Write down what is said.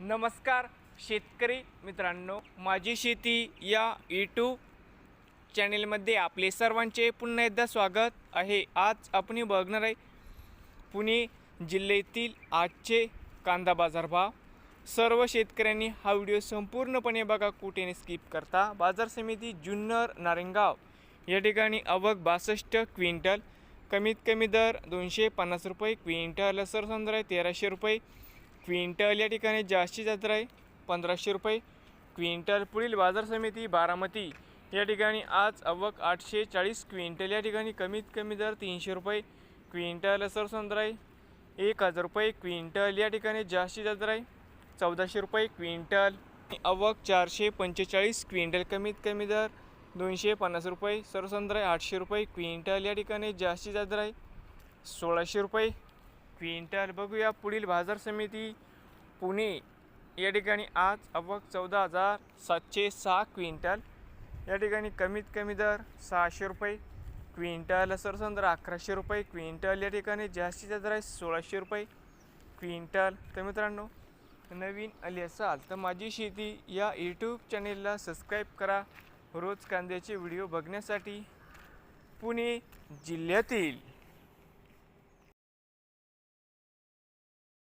नमस्कार शेतकरी मित्रांनो माझी शेती या यूट्यूब चॅनेलमध्ये आपले सर्वांचे पुन्हा एकदा स्वागत आहे. आज आपण बघणार आहे पुणे जिल्ह्यातील आजचे कांदा बाजार भाव सर्व शेतकऱ्यांनी हा व्हिडिओ संपूर्णपणे बघा कुठेने स्किप करता. बाजार समिती जुन्नर नारेंगाव या ठिकाणी आवक बासष्ट क्विंटल कमीत कमी दर दोनशे पन्नास रुपये क्विंटल सरसंद्र आहे तेराशे रुपये क्विंटल या ठिकाणी जास्तीत जास्त आहे पंधराशे रुपये. क्विंटल पुढील बाजार समिती बारामती या ठिकाणी आज अवक आठशे चाळीस. क्विंटल या ठिकाणी कमीत कमी दर तीनशे रुपये. क्विंटल सरसंद्र आहे एक हजार रुपये. क्विंटल या ठिकाणी जास्तीत जास्त आहे चौदाशे रुपये. क्विंटल अवक चारशे पंचेचाळीस. क्विंटल कमीत कमी दर दोनशे पन्नास रुपये. सरसंद्र आठशे रुपये. क्विंटल या ठिकाणी जास्तीत जास्त आहे सोळाशे रुपये. क्विंटल. बघूया पुढील बाजार समिती पुणे. या ठिकाणी आज आवक चौदा हजार सातशे सहा क्विंटल. या ठिकाणी कमीत कमी दर सहाशे रुपये. क्विंटल सरसंद्र अकराशे रुपये. क्विंटल या ठिकाणी जास्तीत जास्त आहे सोळाशे रुपये. क्विंटल. तर मित्रांनो नवीन आली असाल तर माझी शेती या यूट्यूब चॅनेलला सबस्क्राईब करा. रोज कांद्याचे व्हिडिओ बघण्यासाठी पुणे जिल्ह्यातील